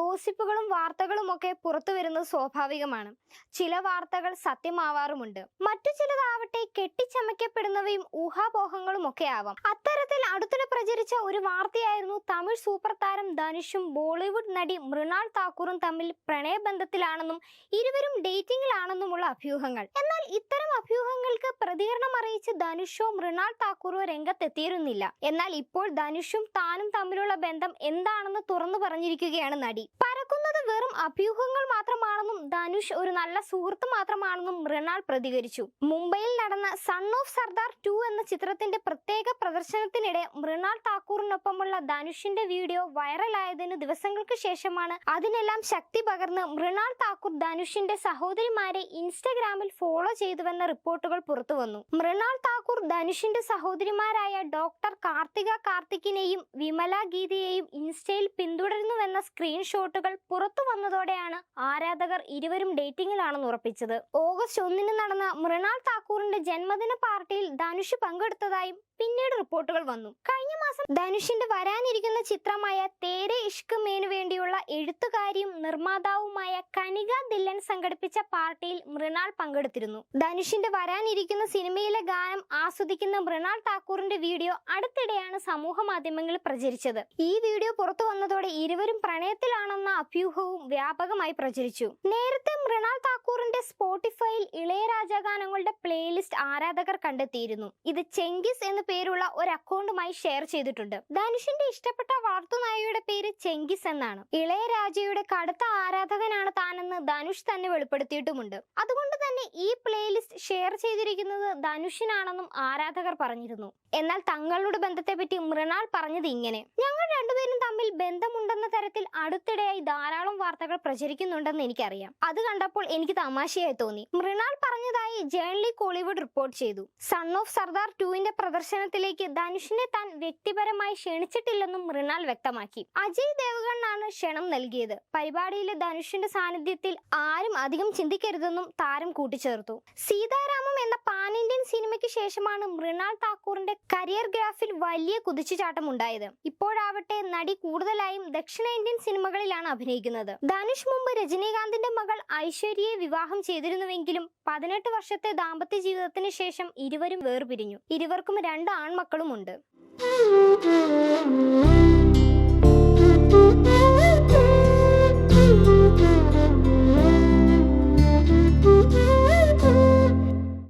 ഗോസിപ്പുകളും വാർത്തകളും ഒക്കെ പുറത്തു വരുന്നത് സ്വാഭാവികമാണ്. ചില വാർത്തകൾ സത്യമാവാറുമുണ്ട്. മറ്റു ചിലതാവട്ടെ കെട്ടിച്ചമയ്ക്കപ്പെടുന്നവയും ഊഹാപോഹങ്ങളും ഒക്കെ ആവാം. അത്തരത്തിൽ അടുത്തിടെ പ്രചരിച്ച ഒരു വാർത്തയായിരുന്നു തമിഴ് സൂപ്പർ താരം ധനുഷും ബോളിവുഡ് നടി മൃണാൾ താക്കൂറും തമ്മിൽ പ്രണയബന്ധത്തിലാണെന്നും ഇരുവരും ഡേറ്റിംഗിലാണെന്നുമുള്ള അഭ്യൂഹങ്ങൾ. എന്നാൽ ഇത്തരം അഭ്യൂഹങ്ങൾക്ക് പ്രതികരണം അറിയിച്ച് ധനുഷോ മൃണാൾ താക്കൂറോ രംഗത്തെത്തിയിരുന്നില്ല. എന്നാൽ ഇപ്പോൾ ധനുഷും താനും തമ്മിലുള്ള ബന്ധം എന്താണെന്ന് തുറന്നു പറഞ്ഞിരിക്കുകയാണ് നടി. പരക്കുന്നത് വെറും അഭ്യൂഹങ്ങൾ മാത്രമാണെന്നും ധനുഷ് ഒരു നല്ല സുഹൃത്ത് മാത്രമാണെന്നും മൃണാൾ പ്രതികരിച്ചു. മുംബൈയിൽ നടന്ന സൺ ഓഫ് സർദാർ ടു എന്ന ചിത്രത്തിന്റെ പ്രത്യേക പ്രദർശനത്തിനിടെ മൃണാൾ താക്കൂറിനൊപ്പമുള്ള ധനുഷിന്റെ വീഡിയോ വൈറലായതിനു ദിവസങ്ങൾക്ക് ശേഷമാണ് അതിനെല്ലാം ശക്തി പകർന്ന് മൃണാൾ താക്കൂർ ധനുഷിന്റെ സഹോദരിമാരെ ഇൻസ്റ്റഗ്രാമിൽ ഫോളോ ചെയ്തുവെന്ന റിപ്പോർട്ടുകൾ പുറത്തുവന്നു മൃണാൾ താക്കൂർ ധനുഷിന്റെ സഹോദരിമാരായ ഡോക്ടർ കാർത്തിക കാർത്തിക്കിനെയും വിമല ഗീതയെയും ഇൻസ്റ്റയിൽ പിന്തുടരുന്നുവെന്ന സ്ക്രീൻഷോട്ടുകൾ പുറത്തു വന്നതോടെയാണ് ആരാധകർ ഇരുവരും ഡേറ്റിംഗിലാണെന്ന് ഉറപ്പിച്ചത്. ഓഗസ്റ്റ് ഒന്നിന് നടന്ന മൃണാൾ താക്കൂറിന്റെ ജന്മദിന പാർട്ടിയിൽ ധനുഷ് പങ്കെടുത്തതായും പിന്നീട് റിപ്പോർട്ടുകൾ വന്നു. കഴിഞ്ഞ മാസം ധനുഷിന്റെ വരാനിരിക്കുന്ന ചിത്രമായ തേരെ ഇഷ്ക് മേനു എഴുത്തുകാരിയും നിർമ്മാതാവുമായ കനിക ദില്ലൻ സംഘടിപ്പിച്ച പാർട്ടിയിൽ മൃണാൾ പങ്കെടുത്തിരുന്നു. ധനുഷിന്റെ വരാനിരിക്കുന്ന സിനിമയിലെ ഗാനം ആസ്വദിക്കുന്ന മൃണാൾ താക്കൂറിന്റെ വീഡിയോ അടുത്തിടെയാണ് സമൂഹ മാധ്യമങ്ങളിൽ പ്രചരിച്ചത്. ഈ വീഡിയോ പുറത്തു വന്നതോടെ ഇരുവരും പ്രണയത്തിലാണെന്ന അഭ്യൂഹവും വ്യാപകമായി പ്രചരിച്ചു. നേരത്തെ മൃണാൾ താക്കൂറിന്റെ സ്പോട്ടിഫൈയിൽ ഇളയരാജ ഗാനങ്ങളുടെ പ്ലേലിസ്റ്റ് ആരാധകർ കണ്ടെത്തിയിരുന്നു. ഇത് ചെങ്കിസ് എന്ന പേരുള്ള ഒരു അക്കൗണ്ടുമായി ഷെയർ ചെയ്തിട്ടുണ്ട്. ധനുഷിന്റെ ഇഷ്ടപ്പെട്ട വളർത്തുനായയുടെ പേര് ചെങ്കിസ് എന്നാണ്. ഇളയരാജയുടെ കടുത്ത ആരാധകനാണ് താനെന്ന് ധനുഷ് തന്നെ വെളിപ്പെടുത്തിയിട്ടുമുണ്ട്. അതുകൊണ്ട് തന്നെ ഈ പ്ലേലിസ്റ്റ് ഷെയർ ചെയ്തിരിക്കുന്നത് ധനുഷിനാണെന്നും ആരാധകർ പറഞ്ഞിരുന്നു. എന്നാൽ തങ്ങളുടെ ബന്ധത്തെപ്പറ്റി മൃണാൾ പറഞ്ഞത് ഇങ്ങനെ. ഞങ്ങൾ രണ്ടുപേരും ബന്ധമുണ്ടെന്ന തരത്തിൽ അടുത്തിടെയായി ധാരാളം വാർത്തകൾ പ്രചരിക്കുന്നുണ്ടെന്ന് എനിക്കറിയാം. അത് കണ്ടപ്പോൾ എനിക്ക് തമാശയായി തോന്നി. മൃണാൾ പറഞ്ഞതായി ജേൺലി കോളിവുഡ് റിപ്പോർട്ട് ചെയ്തു. സൺ ഓഫ് സർദാർ ടുവിന്റെ പ്രദർശനത്തിലേക്ക് ധനുഷിനെ താൻ വ്യക്തിപരമായി ക്ഷണിച്ചിട്ടില്ലെന്നും മൃണാൾ വ്യക്തമാക്കി. അജയ് ദേവഗണ്ണാണ് ക്ഷണം നൽകിയത്. പരിപാടിയിലെ ധനുഷിന്റെ സാന്നിധ്യത്തിൽ ആരും അധികം ചിന്തിക്കരുതെന്നും താരം കൂട്ടിച്ചേർത്തു. സീതാരാമം എന്ന പാൻ ഇന്ത്യൻ സിനിമയ്ക്ക് ശേഷമാണ് മൃണാൾ താക്കൂറിന്റെ കരിയർ ഗ്രാഫിൽ വലിയ കുതിച്ചുചാട്ടം ഉണ്ടായത്. ഇപ്പോഴാവട്ടെ നടി കൂടുതലായും ദക്ഷിണേന്ത്യൻ സിനിമകളിലാണ് അഭിനയിക്കുന്നത്. ധനുഷ് മുമ്പ് രജനീകാന്തിന്റെ മകൾ ഐശ്വര്യയെ വിവാഹം ചെയ്തിരുന്നുവെങ്കിലും പതിനെട്ട് വർഷത്തെ ദാമ്പത്യ ജീവിതത്തിന് ശേഷം ഇരുവരും വേർപിരിഞ്ഞു. ഇരുവർക്കും രണ്ട് ആൺമക്കളുമുണ്ട്.